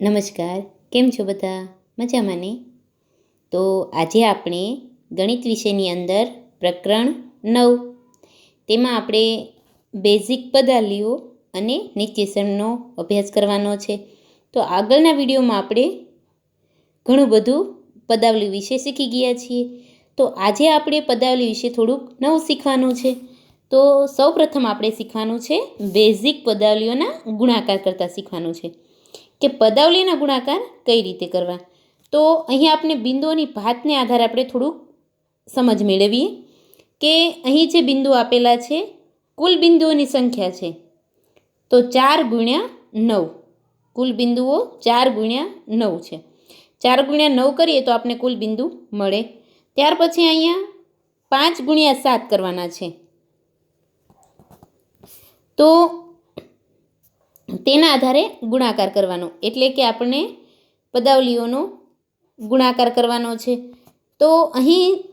નમસ્કાર, કેમ છો બધા? મજામાં ને? તો આજે આપણે ગણિત વિષયની અંદર પ્રકરણ નવ. તેમાં આપણે બેઝિક પદાવલીઓ અને નિત્યસમનો અભ્યાસ કરવાનો છે. તો આગળના વિડીયોમાં આપણે ઘણું બધું પદાવલી વિશે શીખી ગયા છીએ. તો આજે આપણે પદાવલી વિશે થોડુંક નવું શીખવાનું છે. તો સૌપ્રથમ આપણે શીખવાનું છે બેઝિક પદાવલીઓના ગુણાકાર કરતાં શીખવાનું છે. કે પદાવલીના ગુણાકાર કઈ રીતે કરવા? તો અહીંયા આપણે બિંદુઓની ભાતને આધારે આપણે થોડુંક સમજ મેળવીએ કે અહીં જે બિંદુ આપેલા છે, કુલ બિંદુઓની સંખ્યા છે, તો ચાર ગુણ્યા નવ. કુલ બિંદુઓ ચાર ગુણ્યા નવ છે. ચાર ગુણ્યા નવ કરીએ તો આપણે કુલ બિંદુ મળે. ત્યાર પછી અહીંયા પાંચ ગુણ્યા સાત કરવાના છે. તો તેના આધારે ગુણાકાર કરવાનો. એટલે કે આપણે પદાવલીઓનો ગુણાકાર કરવાનો છે. તો અહીં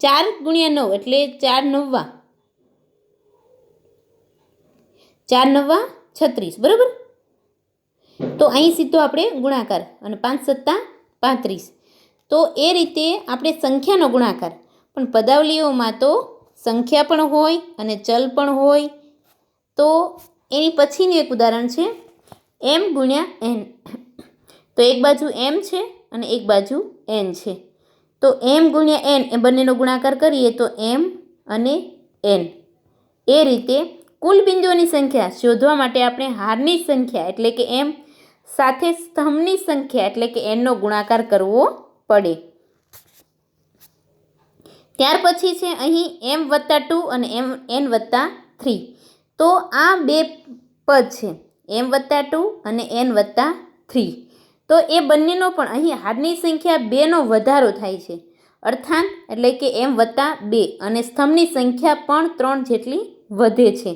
ચાર ગુણ્યા નવ એટલે ચાર નવ્વા. ચાર નવ્વા છત્રીસ. બરાબર? તો અહીં સીધો આપણે ગુણાકાર અને પાંચ સત્તા પાંત્રીસ. તો એ રીતે આપણે સંખ્યાનો ગુણાકાર. પણ પદાવલીઓમાં તો સંખ્યા પણ હોય અને ચલ પણ હોય. તો એની પછીનું એક ઉદાહરણ છે, એમ ગુણ્યા એન. તો એક બાજુ એમ છે અને એક બાજુ એન છે. તો એમ ગુણ્યા એન, એ બંનેનો ગુણાકાર કરીએ તો એમ અને એન. એ રીતે કુલ બિંદુઓની સંખ્યા શોધવા માટે આપણે હારની સંખ્યા એટલે કે એમ, સાથે સ્તંભની સંખ્યા એટલે કે એનનો ગુણાકાર કરવો પડે. ત્યાર પછી છે અહીં એમ વત્તા ટુ અને એમ, એન વત્તા થ્રી. તો આ બે પદ છે. એમ વત્તા ટુ અને એન વત્તા થ્રી. તો એ બંનેનો પણ અહીં હારની સંખ્યા બેનો વધારો થાય છે. અર્થાંત એટલે કે એમ વત્તા બે અને સ્તંભની સંખ્યા પણ ત્રણ જેટલી વધે છે.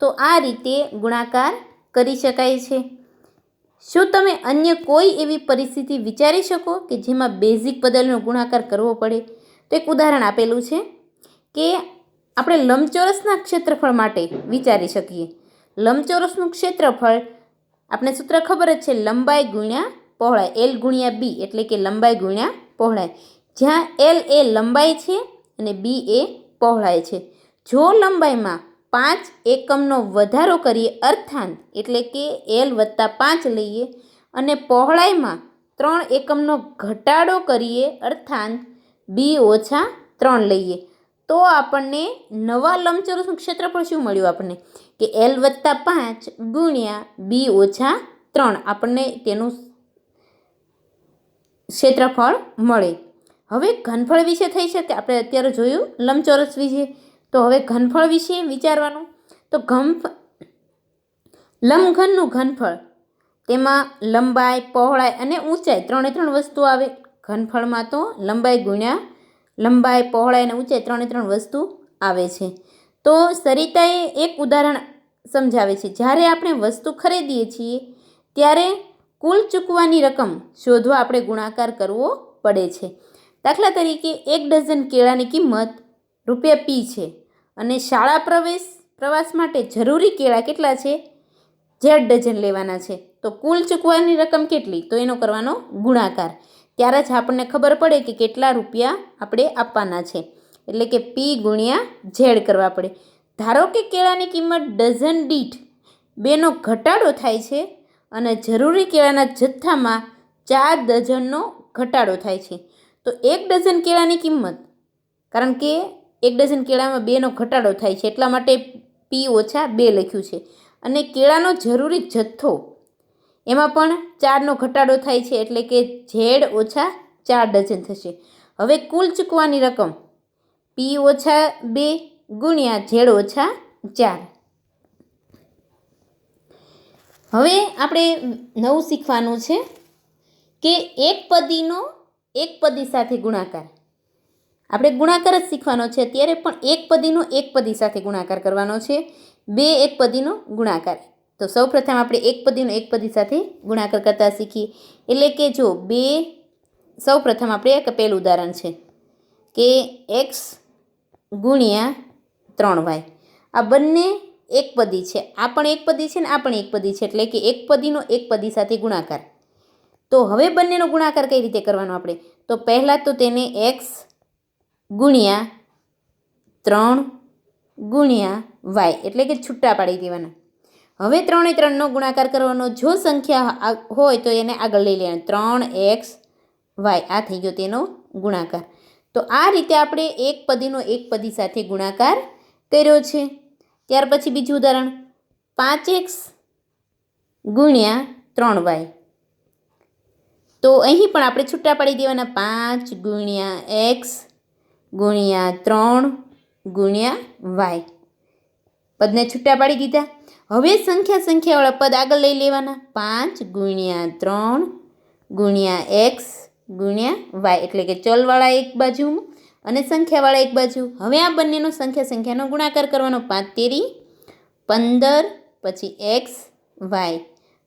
તો આ રીતે ગુણાકાર કરી શકાય છે. શું તમે અન્ય કોઈ એવી પરિસ્થિતિ વિચારી શકો કે જેમાં બેઝિક બદલનો ગુણાકાર કરવો પડે? તો એક ઉદાહરણ આપેલું છે કે આપણે લંબચોરસના ક્ષેત્રફળ માટે વિચારી શકીએ. લંબચોરસનું ક્ષેત્રફળ, આપણે સૂત્ર ખબર જ છે, લંબાઈ ગુણ્યા પહોળાઈ એલ ગુણ્યા બી એટલે કે લંબાઈ ગુણ્યા પહોળાઈ. જ્યાં એલ એ લંબાઈ છે અને બી એ પહોળાઈ છે. જો લંબાઈમાં પાંચ એકમનો વધારો કરીએ અર્થાંત, એટલે કે એલ વત્તા પાંચ લઈએ અને પહોળાઈમાં ત્રણ એકમનો ઘટાડો કરીએ અર્થાંત બી ઓછા ત્રણ લઈએ. તો આપણને નવા લંબચોરસનું ક્ષેત્રફળ શું મળ્યું આપણને? કે એલ વત્તા પાંચ ગુણ્યા બી ઓછા ત્રણ. આપણને તેનું ક્ષેત્રફળ મળે. હવે ઘનફળ વિશે થઈ શકે? આપણે અત્યારે જોયું લંબચોરસ વિશે. તો હવે ઘનફળ વિશે વિચારવાનું. તો ઘનફ, લંબઘનનું ઘનફળ. તેમાં લંબાઈ, પહોળાઈ અને ઊંચાઈ ત્રણે ત્રણ વસ્તુ આવે. ઘનફળમાં તો લંબાઈ ગુણ્યા લંબાઈ, પહોળાઈ અને ઊંચાઈ ત્રણે ત્રણ વસ્તુ આવે છે. તો સરિતાએ એક ઉદાહરણ સમજાવે છે. જ્યારે આપણે વસ્તુ ખરીદીએ છીએ, ત્યારે કુલ ચૂકવાની રકમ શોધવા આપણે ગુણાકાર કરવો પડે છે. દાખલા તરીકે, એક ડઝન કેળાની કિંમત રૂપિયા પી છે અને શાળા પ્રવેશ, પ્રવાસ માટે જરૂરી કેળા કેટલા છે? ઝેડ ડઝન લેવાના છે. તો કુલ ચૂકવાની રકમ કેટલી? તો એનો કરવાનો ગુણાકાર. ત્યારે જ આપણને ખબર પડે કે કેટલા રૂપિયા આપણે આપવાના છે. એટલે કે પી ગુણ્યા ઝેડ કરવા પડે. ધારો કે કેળાની કિંમત ડઝન દીઠ બેનો ઘટાડો થાય છે અને જરૂરી કેળાના જથ્થામાં ચાર ડઝનનો ઘટાડો થાય છે. તો એક ડઝન કેળાની કિંમત, કારણ કે એક ડઝન કેળામાં બેનો ઘટાડો થાય છે, એટલા માટે પી ઓછા બે લખ્યું છે. અને કેળાનો જરૂરી જથ્થો એમાં પણ ચારનો ઘટાડો થાય છે એટલે કે ઝેડ ઓછા ચાર ડઝન થશે. હવે કુલ ચૂકવાની રકમ પી ઓછા બે ગુણ્યા ઝેડ ઓછા ચાર. હવે આપણે નવું શીખવાનું છે કે એક પદીનો એક પદી સાથે ગુણાકાર. આપણે ગુણાકાર જ શીખવાનો છે અત્યારે પણ એક પદીનો એક પદી સાથે ગુણાકાર કરવાનો છે, બે એક પદીનો ગુણાકાર. તો સૌપ્રથમ આપણે એક પદીનો એક પદી સાથે ગુણાકાર કરતાં શીખીએ. એટલે કે જો બે, સૌપ્રથમ આપણે એક પહેલું ઉદાહરણ છે કે એક્સ ગુણ્યા ત્રણ વાય. આ બંને એક પદી છે. આ પણ એક પદી છે ને આ પણ એક પદી છે. એટલે કે એક પદીનો એક પદી સાથે ગુણાકાર. તો હવે બંનેનો ગુણાકાર કઈ રીતે કરવાનો આપણે? તો પહેલાં તો તેને એક્સ ગુણ્યા ત્રણ ગુણ્યા વાય. એટલે કે છૂટા પાડી દેવાના. હવે ત્રણે ત્રણનો ગુણાકાર કરવાનો જો સંખ્યા હોય તો એને આગળ લઈ લેવાની. ત્રણ એક્સ વાય, આ થઈ ગયો તેનો ગુણાકાર. તો આ રીતે આપણે એક પદીનો એક પદી સાથે ગુણાકાર કર્યો છે. ત્યાર પછી બીજું ઉદાહરણ. પાંચ એક્સ ગુણ્યા ત્રણ વાય. તો અહીં પણ આપણે છૂટા પાડી દેવાના. પાંચ ગુણ્યા એક્સ ગુણ્યા ત્રણ ગુણ્યા વાય. પદને છૂટા પાડી દીધા. હવે સંખ્યા સંખ્યાવાળા પદ આગળ લઈ લેવાના. પાંચ ગુણ્યા ત્રણ ગુણ્યા એક્સ ગુણ્યા વાય, એટલે કે ચલવાળા એક બાજુ અને સંખ્યાવાળા એક બાજુ હવે આ બંનેનો સંખ્યા સંખ્યાનો ગુણાકાર કરવાનો. પાંચ તેરી પંદર પછી એક્સ વાય.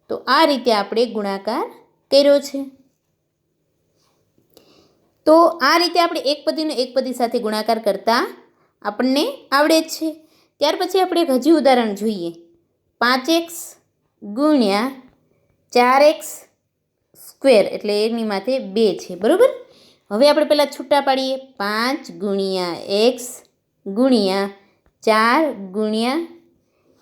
તો આ રીતે આપણે ગુણાકાર કર્યો છે. તો આ રીતે આપણે એક પદીનો એક પદી સાથે ગુણાકાર કરતા આપણને આવડે જ છે. ત્યાર પછી આપણે એક હજી ઉદાહરણ જોઈએ. પાંચ એક્સ ગુણ્યા ચાર એક્સ સ્ક્વેર એટલે એની માથે બે છે, બરાબર? હવે આપણે પહેલાં છૂટા પાડીએ. પાંચ ગુણ્યા એક્સ ગુણ્યા ચાર ગુણ્યા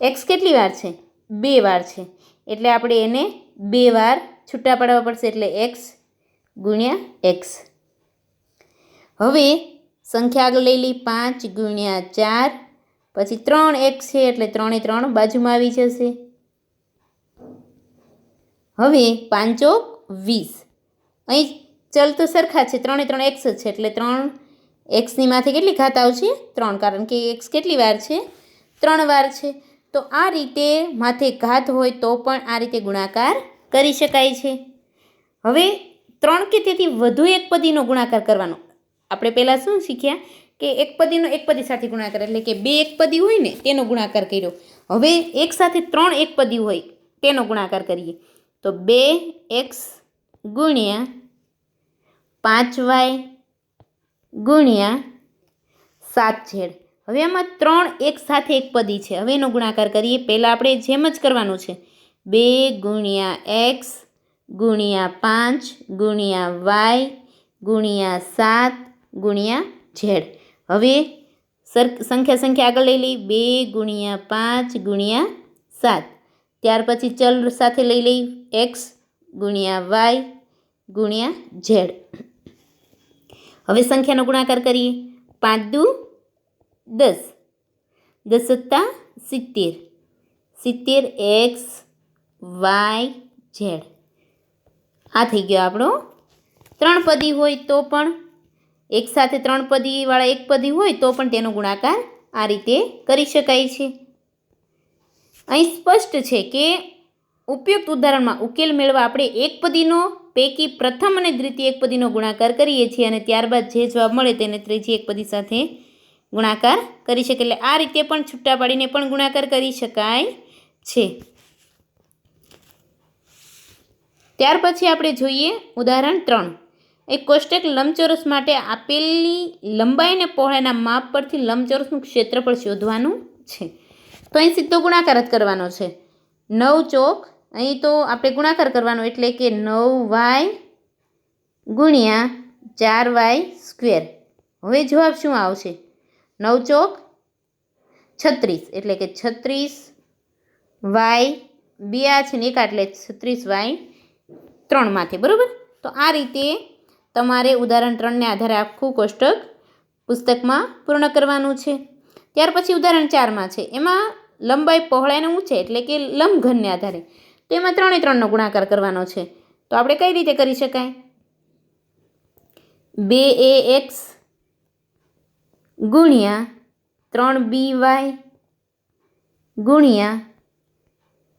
એક્સ કેટલી વાર છે? બે વાર છે. એટલે આપણે એને બે વાર છૂટા પાડવા પડશે એટલે એક્સ ગુણ્યા એક્સ. હવે સંખ્યા આગળ લઈ લઈ પાંચ ગુણ્યા ચાર પછી ત્રણ એક્સ છે એટલે ત્રણે ત્રણ બાજુમાં આવી જશે. હવે પાંચોક વીસ. અહીં ચલ તો સરખા છે, ત્રણે ત્રણ એક્સ જ છે, એટલે ત્રણ એક્સની માથે કેટલી ઘાત આવશે? ત્રણ, કારણ કે એક્સ કેટલી વાર છે? ત્રણ વાર છે. તો આ રીતે માથે ઘાત હોય તો પણ આ રીતે ગુણાકાર કરી શકાય છે. હવે ત્રણ કે તેથી વધુ એક પદીનો ગુણાકાર કરવાનો. આપણે પહેલાં શું શીખ્યા? કે એક પદીનો એક પદી સાથે ગુણાકાર એટલે કે બે એકપદી હોય ને તેનો ગુણાકાર કર્યો. હવે એક સાથે ત્રણ એક પદી હોય તેનો ગુણાકાર કરીએ. તો બે એક્સ ગુણ્યા પાંચ વાય ગુણ્યા સાત ઝેડ. હવે આમાં ત્રણ એક સાથે એક પદી છે. હવે એનો ગુણાકાર કરીએ. પહેલાં આપણે જેમ જ કરવાનું છે. બે ગુણ્યા એક્સ ગુણ્યા પાંચ ગુણ્યા વાય ગુણ્યા સાત ગુણ્યા ઝેડ. હવે સર, સંખ્યા સંખ્યા આગળ લઈ લઈ. બે ગુણ્યા પાંચ ગુણ્યા સાત. ત્યાર પછી ચલ સાથે લઈ લઈ. એક્સ ગુણ્યા વાય ગુણ્યા ઝેડ. હવે સંખ્યાનો ગુણાકાર કરીએ. પાંચ દુ દસ. દસ સત્તા સિત્તેર. સિત્તેર એક્સ વાય ઝેડ. આ થઈ ગયો આપણો ત્રણ પદી હોય તો પણ એક સાથે ત્રણ પદીવાળા એક પદી હોય તો પણ તેનો ગુણાકાર આ રીતે કરી શકાય છે. અહીં સ્પષ્ટ છે કે ઉપયુક્ત ઉદાહરણમાં ઉકેલ મેળવવા આપણે એક પદીનો, પૈકી પ્રથમ અને દ્વિતીય એક પદીનો ગુણાકાર કરીએ છીએ અને ત્યારબાદ જે જવાબ મળે તેને ત્રીજી એક પદી સાથે ગુણાકાર કરી શકે એટલે આ રીતે પણ છૂટા પાડીને પણ ગુણાકાર કરી શકાય છે. ત્યાર પછી આપણે જોઈએ ઉદાહરણ ત્રણ. એક કોષ્ટક લંબચોરસ માટે આપેલી લંબાઈ અને પહોળાઈના માપ પરથી લંબચોરસનું ક્ષેત્રફળ શોધવાનું છે. તો અહીં સીધો ગુણાકાર જ કરવાનો છે. નવ ચોક, અહીં તો આપણે ગુણાકાર કરવાનો એટલે કે નવ વાય ગુણ્યા ચાર વાય સ્ક્વેર. હવે જવાબ શું આવશે? નવ ચોક, છત્રીસ. એટલે કે છત્રીસ વાય બે આ છે ને એકા એટલે છત્રીસ વાય ત્રણમાંથી બરાબર? તો આ રીતે તમારે ઉદાહરણ ત્રણને આધારે આખું કોષ્ટક પુસ્તકમાં પૂર્ણ કરવાનું છે. ત્યાર પછી ઉદાહરણ ચારમાં છે. એમાં લંબાઈ પહોળાઈને ઊંચે એટલે કે લંબઘનને આધારે. તો એમાં ત્રણે ત્રણનો ગુણાકાર કરવાનો છે. તો આપણે કઈ રીતે કરી શકાય? બે એ એક્સ ગુણ્યા ત્રણ બી વાય ગુણ્યા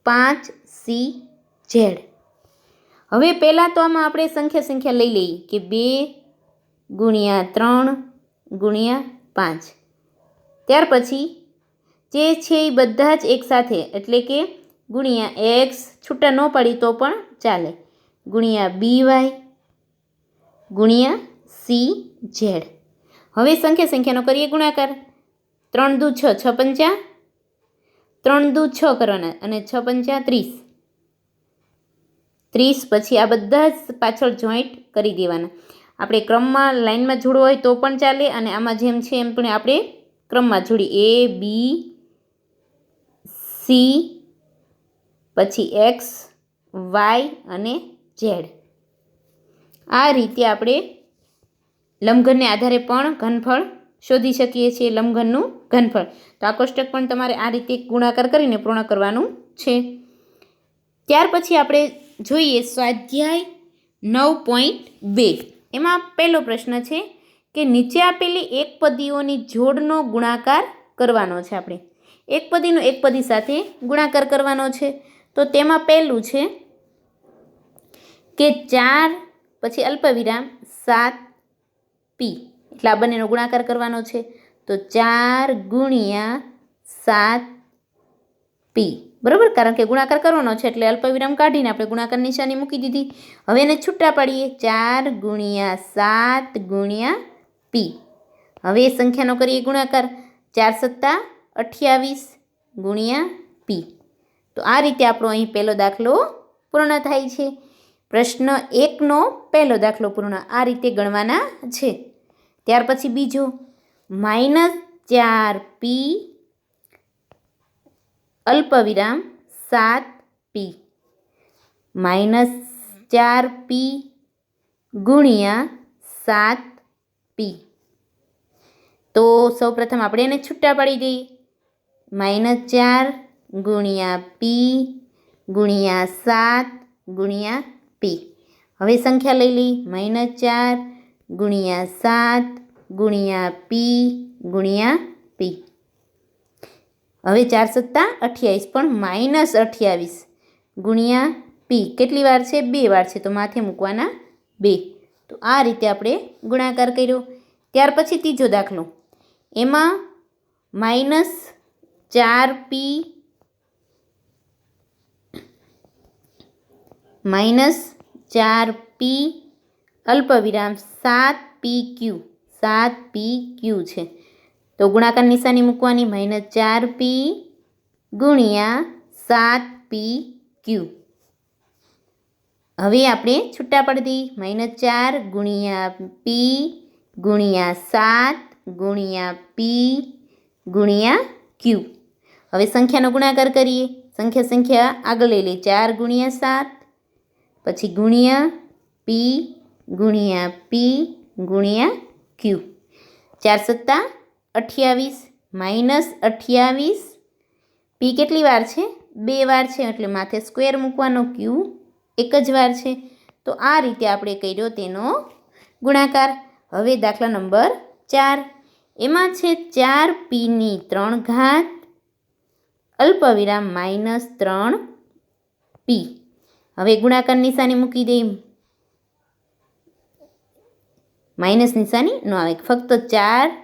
પાંચ સી ઝેડ. હવે પહેલાં તો આમાં આપણે સંખ્યા સંખ્યા લઈ લઈએ કે બે ગુણ્યા ત્રણ ગુણ્યા પાંચ. ત્યાર પછી જે છે એ બધા જ એકસાથે, એટલે કે ગુણ્યા એક્સ છૂટા ન પાડી તો પણ ચાલે. ગુણ્યા બી વાય ગુણ્યા સી ઝેડ. હવે સંખ્યા સંખ્યાનો કરીએ ગુણાકાર. ત્રણ દુ છ છ પંચા. ત્રણ દુ છ કરવાના અને છ પંચા ત્રીસ. ત્રીસ, પછી આ બધા જ પાછળ જોઈન્ટ કરી દેવાના. આપણે ક્રમમાં લાઇનમાં જોડવો હોય તો પણ ચાલે અને આમાં જેમ છે એમ પણ આપણે ક્રમમાં જોડી. એ બી સી પછી એક્સ વાય અને ઝેડ આ રીતે આપણે લંબઘનને આધારે પણ ઘનફળ શોધી શકીએ છીએ લંબઘનનું ઘનફળ. તો આ કોષ્ટક પણ તમારે આ રીતે ગુણાકાર કરીને પૂર્ણ કરવાનું છે. ત્યાર પછી આપણે જોઈએ સ્વાધ્યાય નવ પોઈન્ટ બે. એમાં પહેલો પ્રશ્ન છે કે નીચે આપેલી એક પદીઓની જોડનો ગુણાકાર કરવાનો છે આપણે. એક પદીનો એક પદી સાથે ગુણાકાર કરવાનો છે. તો તેમાં પહેલું છે કે ચાર પછી અલ્પવિરામ સાત પી એટલે આ બંનેનો ગુણાકાર કરવાનો છે. તો ચાર ગુણ્યા સાત પી બરાબર? કારણ કે ગુણાકાર કરવાનો છે એટલે અલ્પવિરામ કાઢીને આપણે ગુણાકાર નિશાની મૂકી દીધી. હવે એને છૂટા પાડીએ. ચાર ગુણ્યા સાત ગુણ્યા પી. હવે એ સંખ્યાનો કરીએ ગુણાકાર. ચાર સત્તા અઠ્યાવીસ ગુણ્યા પી. તો આ રીતે આપણો અહીં પહેલો દાખલો પૂર્ણ થાય છે. પ્રશ્ન એકનો પહેલો દાખલો પૂર્ણ આ રીતે ગણવાના છે. ત્યાર પછી બીજો. માઇનસ ચાર પી અલ્પવિરામ સાત પી માઇનસ ચાર પી ગુણ્યા સાત પી તો સૌપ્રથમ આપણે એને છૂટા પાડી દઈએ. માઇનસ ચાર ગુણ્યા પી ગુણ્યા સાત ગુણ્યા પી હવે સંખ્યા લઈ લઈ માઇનસ ચાર ગુણ્યા સાત ગુણ્યા પી ગુણ્યા પી હવે ચાર સત્તા અઠ્યાવીસ, પણ માઇનસ અઠ્યાવીસ ગુણ્યા પી. કેટલી વાર છે? બે વાર છે. તો માથે મૂકવાના બે. તો આ રીતે આપણે ગુણાકાર કર્યો. ત્યાર પછી ત્રીજો દાખલો. એમાં માઇનસ ચાર પી માઇનસ ચાર પી અલ્પવિરામ સાત પી ક્યુ. સાત પી ક્યુ છે. તો ગુણાકાર નિશાની મૂકવાની માઇનસ ચાર પી ગુણ્યા સાત પી ક્યુ. હવે આપણે છૂટા પડતી માઇનસ ચાર ગુણ્યા પી ગુણ્યા સાત ગુણ્યા પી ગુણ્યા ક્યુ. હવે સંખ્યાનો ગુણાકાર કરીએ. સંખ્યા સંખ્યા આગળ લઈ લઈએ. ચાર ગુણ્યા સાત, પછી ગુણ્યા પી ગુણ્યા પી ગુણ્યા ક્યુ. ચાર સત્તા અઠ્યાવીસ માઇનસ અઠ્યાવીસ. પી કેટલી વાર છે? બે વાર છે, એટલે માથે સ્ક્વેર મૂકવાનો ક્યુ એક જ વાર છે. તો આ રીતે આપણે કર્યો તેનો ગુણાકાર. હવે દાખલા નંબર ચાર. એમાં છે ચાર પીની ત્રણ ઘાત અલ્પવિરામ માઇનસ ત્રણ પી હવે ગુણાકાર નિશાની મૂકી દઈ માઇનસ નિશાની ન આવે. ફક્ત ચાર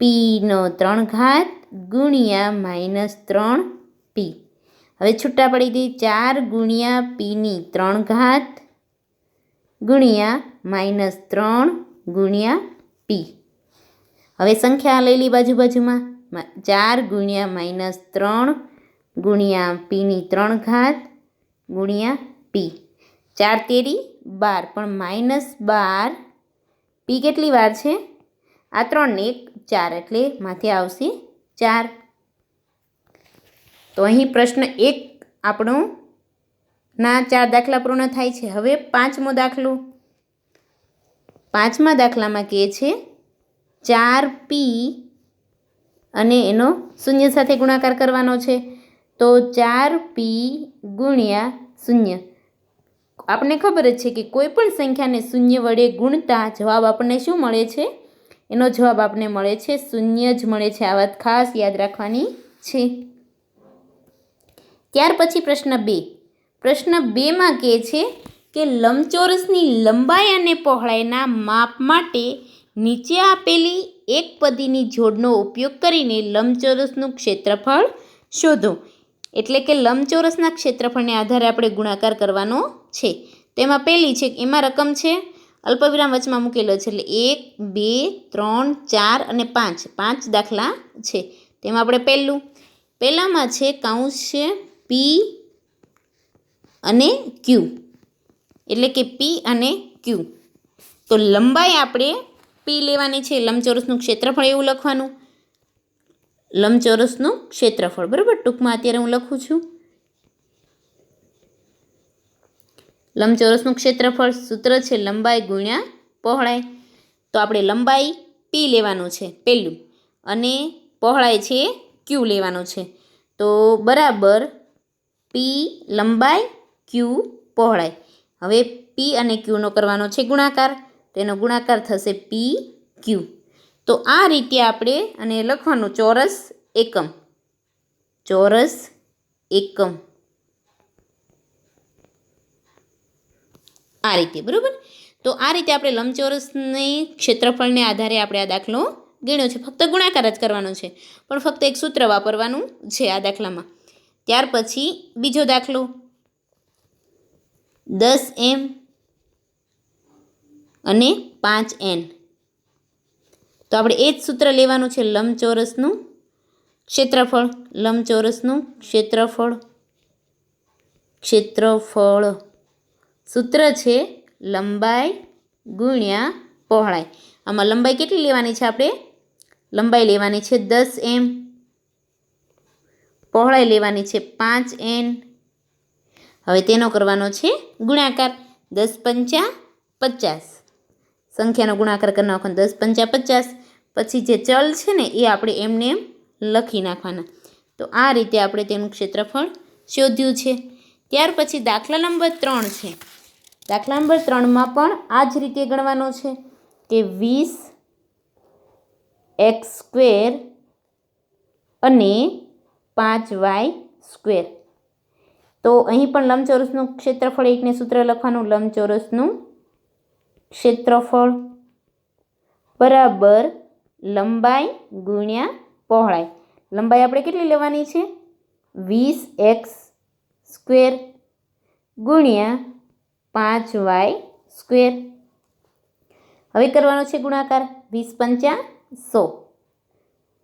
પીનો ત્રણ ઘાત ગુણ્યા માઇનસ ત્રણ પી. હવે છૂટા પડી દઈએ ચાર ગુણ્યા પીની ત્રણ ઘાત ગુણ્યા માઇનસ ત્રણ ગુણ્યા પી. હવે સંખ્યા લઈ બાજુ બાજુમાં. ચાર ગુણ્યા માઇનસ ત્રણ ગુણ્યા પીની ત્રણ ઘાત ગુણ્યા પી. ચાર તેરી બાર, પણ માઇનસ બાર પી કેટલી વાર છે? આ ત્રણને એક ચાર એટલે માથે આવશે ચાર. તો અહીં પ્રશ્ન એક આપણો, ના, ચાર દાખલા પૂર્ણ થાય છે. હવે પાંચમો દાખલો. પાંચમા દાખલામાં કહે છે, ચાર પી અને એનો શૂન્ય સાથે ગુણાકાર કરવાનો છે. તો ચાર પી ગુણ્યા શૂન્ય. આપણને ખબર જ છે કે કોઈ પણ સંખ્યાને શૂન્ય વડે ગુણતા જવાબ આપણને શું મળે છે? એનો જવાબ આપને મળે છે, શૂન્ય જ મળે છે. આ વાત ખાસ યાદ રાખવાની છે. ત્યાર પછી પ્રશ્ન બે. પ્રશ્ન બેમાં કહે છે કે લંબચોરસની લંબાઈ અને પહોળાઈના માપ માટે નીચે આપેલી એક પદીની જોડનો ઉપયોગ કરીને લંબચોરસનું ક્ષેત્રફળ શોધો. એટલે કે લંબચોરસના ક્ષેત્રફળને આધારે આપણે ગુણાકાર કરવાનો છે. તેમાં પહેલી છે એમાં રકમ છે? અલ્પવિરામ વચમાં મૂકેલો છે. એટલે એક, બે, ત્રણ, ચાર અને પાંચ. પાંચ દાખલા છે. તેમાં આપણે પહેલું, પહેલામાં છે કાઉન્સ પી અને ક્યુ એટલે કે પી અને ક્યુ તો લંબાઈ આપણે પી લેવાની છે. લંબચોરસનું ક્ષેત્રફળ એવું લખવાનું. લંબચોરસનું ક્ષેત્રફળ. બરાબર? ટૂંકમાં અત્યારે હું લખું છું. લંબચોરસનું ક્ષેત્રફળ સૂત્ર છે લંબાઈ ગુણ્યા પહોળાઈ. તો આપણે લંબાઈ પી લેવાનું છે પહેલું અને પહોળાઈ છે ક્યુ લેવાનું છે. તો બરાબર પી લંબાઈ ક્યુ પહોળાઈ. હવે પી અને ક્યુનો કરવાનો છે ગુણાકાર. તેનો ગુણાકાર થશે પી ક્યુ તો આ રીતે આપણે અને લખવાનું ચોરસ એકમ. ચોરસ એકમ. આ રીતે, બરાબર? તો આ રીતે આપણે લંબચોરસની ક્ષેત્રફળને આધારે આપણે આ દાખલો ગણ્યો છે. ફક્ત ગુણાકાર જ કરવાનો છે, પણ ફક્ત એક સૂત્ર વાપરવાનું છે આ દાખલામાં. ત્યાર પછી બીજો દાખલો. દસ એમ અને પાંચ એન. તો આપણે એ જ સૂત્ર લેવાનું છે, લંબચોરસનું ક્ષેત્રફળ લંબચોરસનું ક્ષેત્રફળ ક્ષેત્રફળ. સૂત્ર છે લંબાઈ ગુણ્યા પહોળાઈ. આમાં લંબાઈ કેટલી લેવાની છે આપણે? લંબાઈ લેવાની છે દસ એમ. પહોળાઈ લેવાની છે પાંચ એન. હવે તેનો કરવાનો છે ગુણાકાર. દસ પંચા પચાસ. સંખ્યાનો ગુણાકાર કરી નાખવાનો દસ પંચા પચાસ. પછી જે ચલ છે ને એ આપણે એમને એમ લખી નાખવાના. તો આ રીતે આપણે તેનું ક્ષેત્રફળ શોધ્યું છે. ત્યાર પછી દાખલા નંબર ત્રણ છે. દાખલા નંબર ત્રણમાં પણ આ જ રીતે ગણવાનો છે કે વીસ એક્સ સ્ક્વેર અને પાંચ વાય સ્ક્વેર. તો અહીં પણ લંબચોરસનું ક્ષેત્રફળ એકને સૂત્ર લખવાનું, લંબચોરસનું ક્ષેત્રફળ બરાબર લંબાઈ ગુણ્યા પહોળાઈ. લંબાઈ આપણે કેટલી લેવાની છે? વીસ એક્સ સ્ક્વેર ગુણ્યા પાંચ વાય સ્ક્વેર. હવે કરવાનો છે ગુણાકાર વીસ પંચા સો.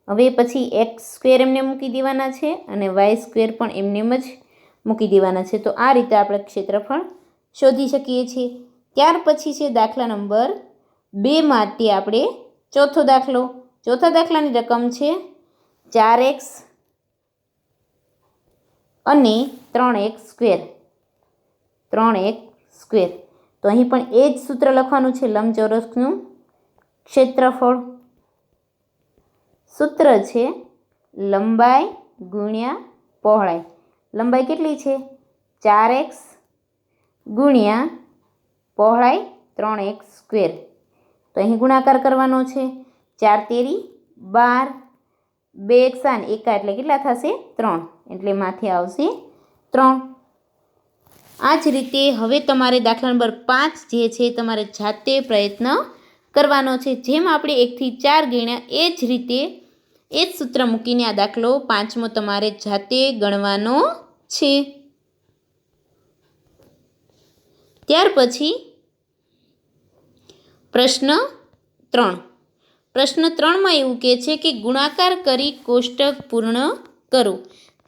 હવે પછી એક્સ સ્ક્વેર એમને મૂકી દેવાના છે અને વાય સ્ક્વેર પણ એમને એમ જ મૂકી દેવાના છે. તો આ રીતે આપણે ક્ષેત્રફળ શોધી શકીએ છીએ. ત્યાર પછી છે દાખલા નંબર બે માટે આપણે ચોથો દાખલો. ચોથા દાખલાની રકમ છે ચાર એક્સ અને ત્રણ એક્સ સ્ક્વેર. ત્રણ એક સ્ક્વેર. તો અહીં પણ એ જ સૂત્ર લખવાનું છે, લંબચોરસનું ક્ષેત્રફળ. સૂત્ર છે, લંબાઈ ગુણ્યા પહોળાઈ. લંબાઈ કેટલી છે? ચાર એક્સ ગુણ્યા પહોળાઈ ત્રણ એક્સ સ્ક્વેર. તો અહીં ગુણાકાર કરવાનો છે, ચાર તેરી બાર. બે એકસા ને એકા એટલે કેટલા થશે? ત્રણ. એટલે માથે આવશે ત્રણ. આ જ રીતે હવે તમારે દાખલા નંબર પાંચ જે છે તમારે જાતે પ્રયત્ન કરવાનો છે. જેમ આપણે એકથી ચાર ગણ્યા, એ જ રીતે એ જ સૂત્ર મૂકીને આ દાખલો પાંચમો તમારે જાતે ગણવાનો છે. ત્યાર પછી પ્રશ્ન ત્રણ. પ્રશ્ન ત્રણમાં એવું કહે છે કે ગુણાકાર કરી કોષ્ટક પૂર્ણ કરો.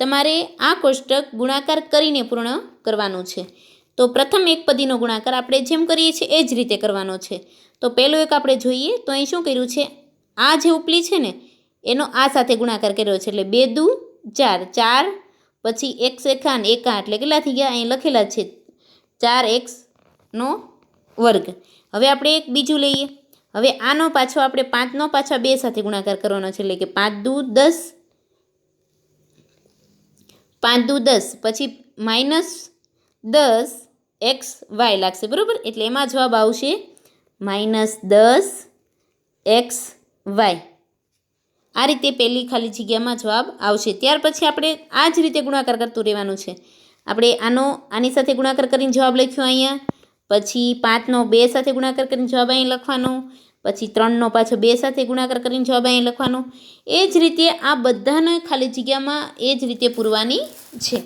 તમારે આ કોષ્ટક ગુણાકાર કરીને પૂર્ણ કરવાનું છે. તો પ્રથમ એક પદીનો ગુણાકાર આપણે જેમ કરીએ છીએ એ જ રીતે કરવાનો છે. તો પહેલું એક આપણે જોઈએ તો અહીં શું કર્યું છે? આ જે ઉપલી છે ને, એનો આ સાથે ગુણાકાર કર્યો છે. એટલે બે દુ, ચાર. ચાર, પછી એક શેખા ને એકા. એટલે કેટલા થઈ ગયા? અહીં લખેલા છે ચાર એક્સનો વર્ગ. હવે આપણે એક બીજું લઈએ. હવે આનો પાછો આપણે પાંચનો પાછા બે સાથે ગુણાકાર કરવાનો છે. એટલે કે પાંચ દુ, દસ પાંચ દુ દસ, પછી માઇનસ દસ એક્સ વાય લાગશે, બરાબર? એટલે એમાં જવાબ આવશે માઇનસ દસ એક્સ વાય. આ રીતે પહેલી ખાલી જગ્યામાં જવાબ આવશે. ત્યાર પછી આપણે આ જ રીતે ગુણાકાર કરતું રહેવાનું છે. આપણે આનો, આની સાથે ગુણાકાર કરીને જવાબ લખ્યો અહીંયા. પછી પાંચનો બે સાથે ગુણાકાર કરીને જવાબ અહીં લખવાનો. પછી ત્રણનો પાછો બે સાથે ગુણાકાર કરીને જવાબ અહીં લખવાનો. એ જ રીતે આ બધાને ખાલી જગ્યામાં એ જ રીતે પૂરવાની છે.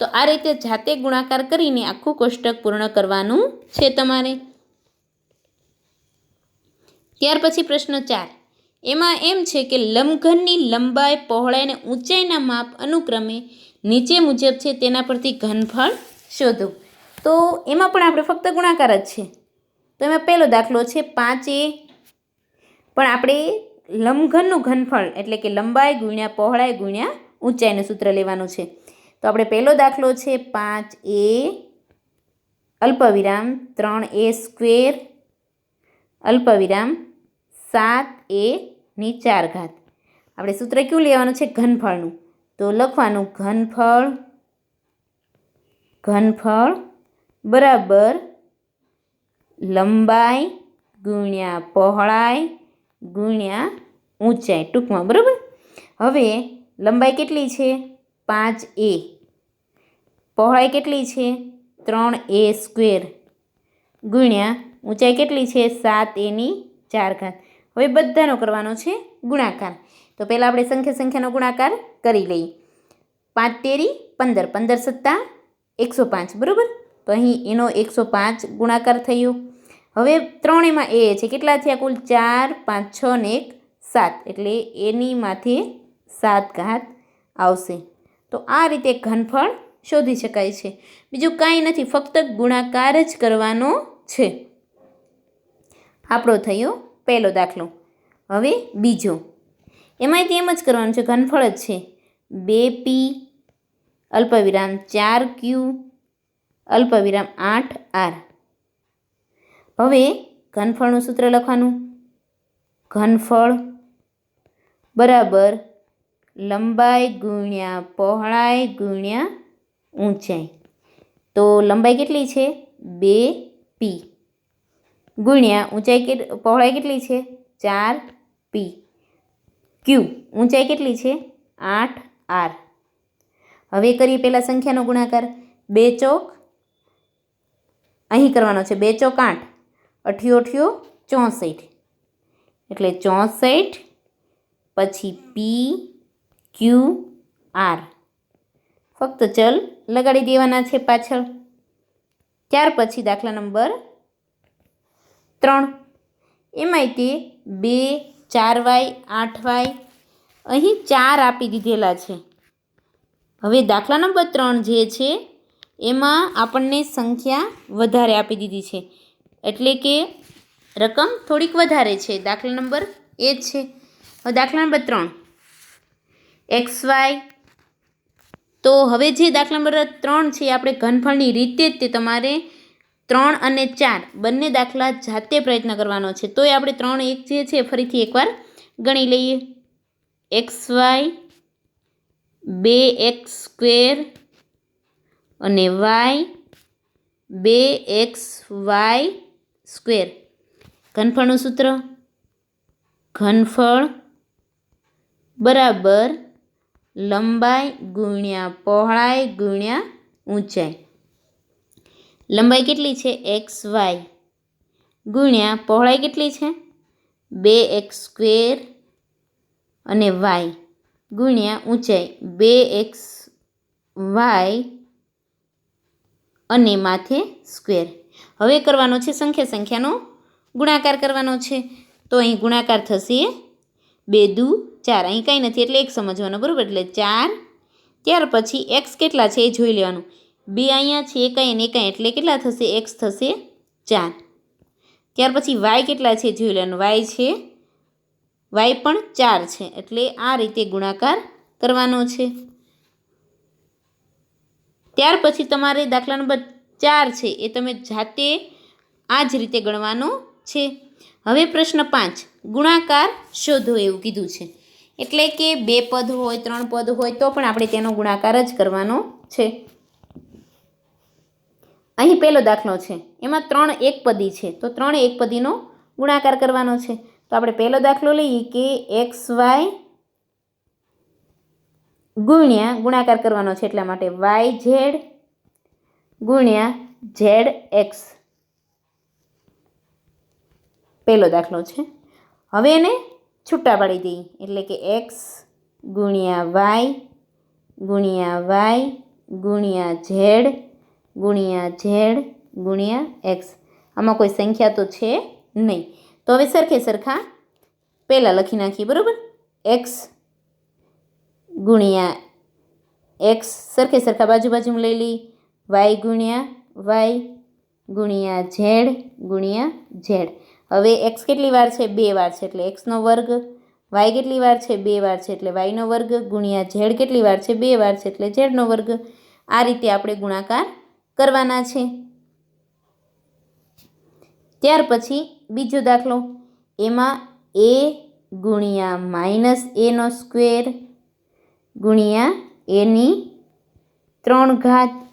તો આ રીતે જાતે ગુણાકાર કરીને આખું કોષ્ટક પૂર્ણ કરવાનું છે તમારે. ત્યાર પછી પ્રશ્ન ચાર. એમાં એમ છે કે લંબઘનની લંબાઈ, પહોળાઈ અને ઊંચાઈના માપ અનુક્રમે નીચે મુજબ છે તેના પરથી ઘનફળ શોધો. તો એમાં પણ આપણે ફક્ત ગુણાકાર જ છે. તો એમાં પહેલો દાખલો છે પાંચ પણ આપણે લંબઘનનું ઘનફળ એટલે કે લંબાઈ ગુણ્યા પહોળાઈ ગુણ્યા ઊંચાઈનું સૂત્ર લેવાનું છે. તો આપણે પહેલો દાખલો છે પાંચ એ અલ્પવિરામ, ત્રણ એ સ્ક્વેર, અલ્પવિરામ, સાત એ ની ચાર ઘાત આપણે સૂત્ર કયું લેવાનું છે? ઘનફળનું. તો લખવાનું ઘનફળ ઘનફળ બરાબર લંબાઈ ગુણ્યા પહોળાઈ ગુણ્યા ઊંચાઈ ટૂંકમાં, બરાબર? હવે લંબાઈ કેટલી છે? પાંચ એ. પહોળાઈ કેટલી છે? ત્રણ એ સ્ક્વેર. ગુણ્યા ઊંચાઈ કેટલી છે? સાત એની ચાર ઘાત. હવે બધાનો કરવાનો છે ગુણાકાર. તો પહેલાં આપણે સંખ્યા સંખ્યાનો ગુણાકાર કરી લઈએ. પાંચ તેરી પંદર. પંદર સત્તા એકસો પાંચ, બરાબર? તો અહીં એનો એકસો પાંચ ગુણાકાર થયો. હવે ત્રણેયમાં એ છે. કેટલા થયા કુલ? ચાર, પાંચ, છ ને એક, સાત. એટલે એની માથે સાત ઘાત આવશે. તો આ રીતે ઘનફળ શોધી શકાય છે. બીજું કાંઈ નથી, ફક્ત ગુણાકાર જ કરવાનો છે. આપણો થયો પહેલો દાખલો. હવે બીજો. એમાંય તેમ જ કરવાનું છે, ઘનફળ જ છે. બે પી અલ્પવિરામ ચાર ક્યુ અલ્પવિરામ આઠ આર. હવે ઘનફળનું સૂત્ર લખવાનું. ઘનફળ બરાબર લંબાઈ ગુણ્યા પહોળાઈ ગુણ્યા ઊંચાઈ. તો લંબાઈ કેટલી છે? બે પી ગુણ્યા ઊંચાઈ પહોળાઈ કેટલી છે? ચાર પી ક્યુ ઊંચાઈ કેટલી છે? આઠ આર હવે કરીએ પહેલાં સંખ્યાનો ગુણાકાર. બે ચોક, અહીં કરવાનો છે. બે ચોક આઠ. અઠ્યો અઠ્યો ચોસઠ. એટલે ચોસઠ, પછી પી, ક્યુ, આર. ફક્ત ચલ લગાડી દેવાના છે પાછળ. ત્યાર પછી દાખલા નંબર ત્રણ. એમાંય તે બે, ચાર વાય, આઠ વાય, અહીં ચાર આપી દીધેલા છે. હવે દાખલા નંબર ત્રણ જે છે, એમાં આપણને સંખ્યા વધારે આપી દીધી છે. એટલે કે રકમ થોડીક વધારે છે. દાખલા નંબર એ જ છે. દાખલા નંબર ત્રણ. X Y. તો હવે જે દાખલા નંબર ત્રણ છે આપણે ઘનફળની રીતે જ તે તમારે ત્રણ અને ચાર બંને દાખલા જાતે પ્રયત્ન કરવાનો છે. તોય આપણે ત્રણ એક જે છે ફરીથી એકવાર ગણી લઈએ. એક્સ વાય બે એક્સ સ્ક્વેર અને વાય બે એક્સ વાય સ્ક્વેર. ઘનફળનું સૂત્ર? ઘનફળ બરાબર લંબાઈ ગુણ્યા પહોળાઈ ગુણ્યા ઊંચાઈ. લંબાઈ કેટલી છે? X Y. ગુણ્યા પહોળાઈ કેટલી છે? બે એક્સ સ્ક્વેર અને વાય ગુણ્યા ઊંચાઈ. બે એક્સ વાય અને માથે સ્ક્વેર. હવે કરવાનો છે સંખ્યા સંખ્યાનો ગુણાકાર કરવાનો છે. તો અહીં ગુણાકાર થશે બે દુ ચાર. અહીં કાંઈ નથી, એટલે એક સમજવાનો, બરાબર? એટલે ચાર. ત્યાર પછી એક્સ કેટલા છે એ જોઈ લેવાનું. બે અહીંયા છે એકાઈ અને એકાઈ એટલે કેટલા થશે? એક્સ થશે ચાર. ત્યાર પછી વાય કેટલા છે જોઈ લેવાનું. વાય છે, વાય પણ ચાર છે. એટલે આ રીતે ગુણાકાર કરવાનો છે. ત્યાર પછી તમારે દાખલા નંબર ચાર છે, એ તમે જાતે આ જ રીતે ગણવાનો છે. હવે પ્રશ્ન પાંચ, ગુણાકાર શોધો એવું કીધું છે. એટલે કે બે પદ હોય, ત્રણ પદ હોય, તો પણ આપણે તેનો ગુણાકાર જ કરવાનો છે. અહીં પહેલો દાખલો છે, એમાં ત્રણ એક પદી છે, તો ત્રણ એક પદીનો ગુણાકાર કરવાનો છે. તો આપણે પહેલો દાખલો લઈએ કે એક્સ વાય ગુણ્યા ગુણાકાર કરવાનો છે, એટલા માટે વાય ઝેડ ગુણ્યા ઝેડ એક્સ. પહેલો દાખલો છે. હવે એને છૂટા પાડી દઈએ. એટલે કે એક્સ ગુણ્યા વાય ગુણ્યા વાય ગુણ્યા ઝેડ ગુણ્યા ઝેડ ગુણ્યા એક્સ. આમાં કોઈ સંખ્યા તો છે નહીં. તો હવે સરખે સરખા પહેલાં લખી નાખીએ, બરાબર? એક્સ ગુણ્યા એક્સ સરખે સરખા બાજુ બાજુમાં લઈ લઈ વાય ગુણ્યા વાય ગુણ્યા ઝેડ ગુણ્યા ઝેડ. હવે એક્સ કેટલી વાર છે? બે વાર છે. એટલે એક્સનો વર્ગ વાય કેટલી વાર છે? બે વાર છે. એટલે વાયનો વર્ગ ગુણ્યા ઝેડ કેટલી વાર છે? બે વાર છે. એટલે ઝેડનો વર્ગ. આ રીતે આપણે ગુણાકાર કરવાના છે. ત્યાર પછી બીજો દાખલો. એમાં એ ગુણ્યા માઇનસ એનો સ્ક્વેર ગુણ્યા એની ત્રણ ઘાત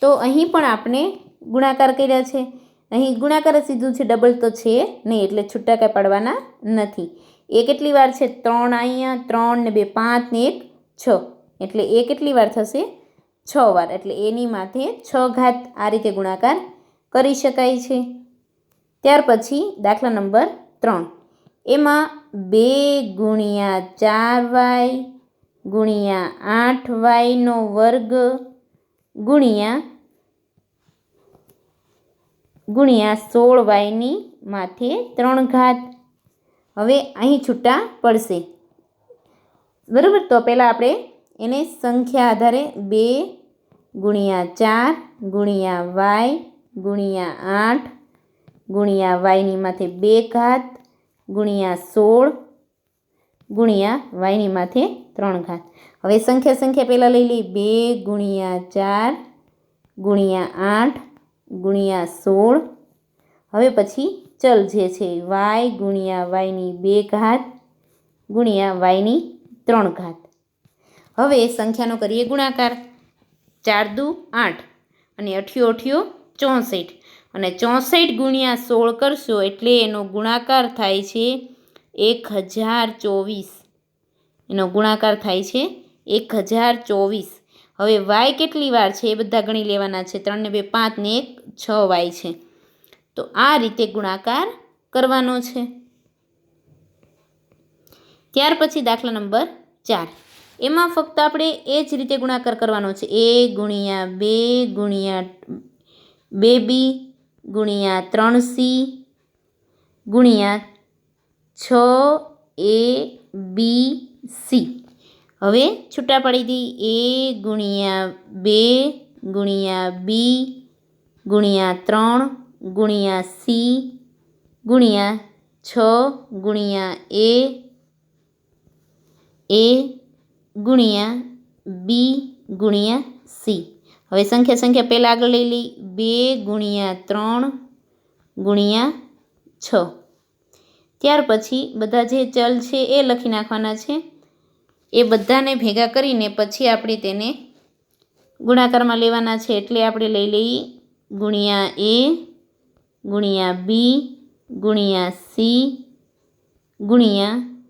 તો અહીં પણ આપણે ગુણાકાર કર્યા છે. અહીં ગુણાકાર સીધું છે ડબલ તો છે નહીં, એટલે છૂટા પાડવાના નથી. એ કેટલી વાર છે? ત્રણ અહીંયા, ત્રણ ને બે, પાંચ ને એક, છ. એટલે એ કેટલી વાર થશે? છ વાર. એટલે એની માથે છ ઘાત આ રીતે ગુણાકાર કરી શકાય છે. ત્યાર પછી દાખલા નંબર ત્રણ. એમાં બે ગુણ્યા ચાર વાય ગુણ્યા આઠ વાયનો વર્ગ ગુણ્યા ગુણ્યા સોળ વાયની માથે ત્રણ ઘાત. હવે અહીં છૂટા પડશે. બરાબર? તો પહેલાં આપણે એને સંખ્યા આધારે બે ગુણ્યા ચાર, ગુણ્યા વાય, ગુણ્યા આઠ, ગુણ્યા વાયની માથે બે ઘાત, ગુણ્યા સોળ, ગુણ્યા વાયની માથે ત્રણ ઘાત. હવે સંખ્યા સંખ્યા પહેલાં લઈ લઈ બે ગુણ્યા ચાર ગુણ્યા આઠ ગુણ્યા સોળ. હવે પછી ચલ જે છે વાય ગુણ્યા વાયની બે ઘાત ગુણ્યા વાયની ત્રણ ઘાત. હવે સંખ્યાનો કરીએ ગુણાકાર. ચાર દુ આઠ અને અઠ્યો અઠ્યો ચોસઠ. અને ચોસઠ ગુણ્યા સોળ કરશો એટલે એનો ગુણાકાર થાય છે એક હજાર ચોવીસ. એનો ગુણાકાર થાય છે એક હજાર ચોવીસ. હવે વાય કેટલી વાર છે? એ બધા ગણી લેવાના છે. ત્રણને બે, પાંચ ને એક, છ વાય છે. તો આ રીતે ગુણાકાર કરવાનો છે. ત્યાર પછી દાખલા નંબર ચાર. એમાં ફક્ત આપણે એ જ રીતે ગુણાકાર કરવાનો છે. એ ગુણ્યા બે ગુણ્યા બે બી ગુણ્યા ત્રણ સી ગુણ્યા છ એ બી સી. હવે છૂટા પાડી દી. એ ગુણ્યા બે, ગુણ્યા બી, ગુણ્યા ત્રણ, ગુણ્યા સી, ગુણ્યા છ, ગુણ્યા એ એ, ગુણ્યા બી, ગુણ્યા સી. હવે સંખ્યા સંખ્યા પહેલાં આગળ લઈ લઈ બે ગુણ્યા ત્રણ, ગુણ્યા છ. ત્યાર પછી બધા જે ચલ છે એ લખી નાખવાના છે. એ બધાને ભેગા કરીને પછી આપણે તેને ગુણાકારમાં લેવાના છે. એટલે આપણે લઈ લઈએ. ગુણ્યા એ, ગુણ્યા બી, ગુણ્યા સી, ગુણ્યા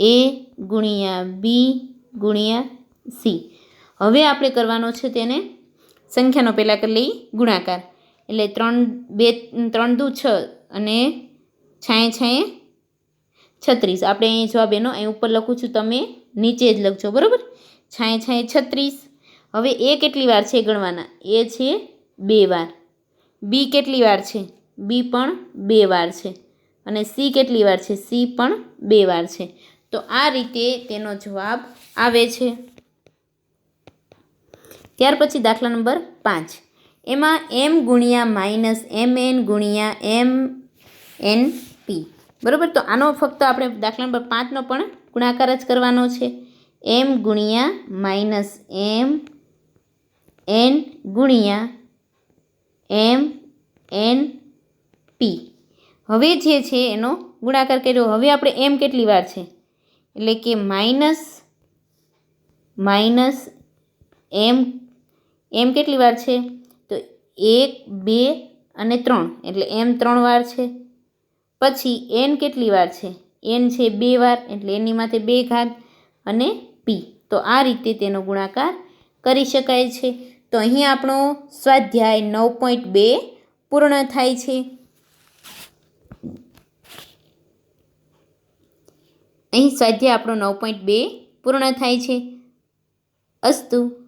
એ, ગુણ્યા બી, ગુણ્યા સી. હવે આપણે કરવાનો છે તેને સંખ્યાનો પહેલાં કરી લઈએ ગુણાકાર. એટલે ત્રણ બે, ત્રણ દુ છ અને છાંય છાંય છત્રીસ. આપણે અહીં જવાબ એનો, અહીં ઉપર લખું છું તમે, નીચે જ લખજો, બરાબર? છાંય છાંય, છત્રીસ. હવે એ કેટલી વાર છે ગણવાના? એ છે બે વાર. બી કેટલી વાર છે? બી પણ બે વાર છે. અને સી કેટલી વાર છે? સી પણ બે વાર છે. તો આ રીતે તેનો જવાબ આવે છે. ત્યાર પછી દાખલા નંબર પાંચ. એમાં એમ ગુણ્યા માઇનસ એમ એન ગુણ્યા એમ એન પી બરાબર? તો આનો ફક્ત આપણે દાખલા નંબર પાંચનો પણ ગુણાકાર જ કરવાનો છે. એમ ગુણ્યા માઇનસ એમ એન ગુણ્યા એમ એન પી હવે જે છે એનો ગુણાકાર કર્યો. હવે આપણે એમ કેટલી વાર છે? એટલે કે માઇનસ માઇનસ એમ એમ કેટલી વાર છે? તો એક, બે અને ત્રણ. એટલે એમ ત્રણ વાર છે. પછી એન કેટલી વાર છે? એન છે બે વાર, એટલે એની માથે બે ઘાત અને પી તો આ રીતે તેનો ગુણાકાર કરી શકાય છે. તો અહીં આપણો સ્વાધ્યાય નવ પોઈન્ટ બે પૂર્ણ થાય છે. અહીં સ્વાધ્યાય આપણો નવ પોઈન્ટ બે પૂર્ણ થાય છે. અસ્તુ.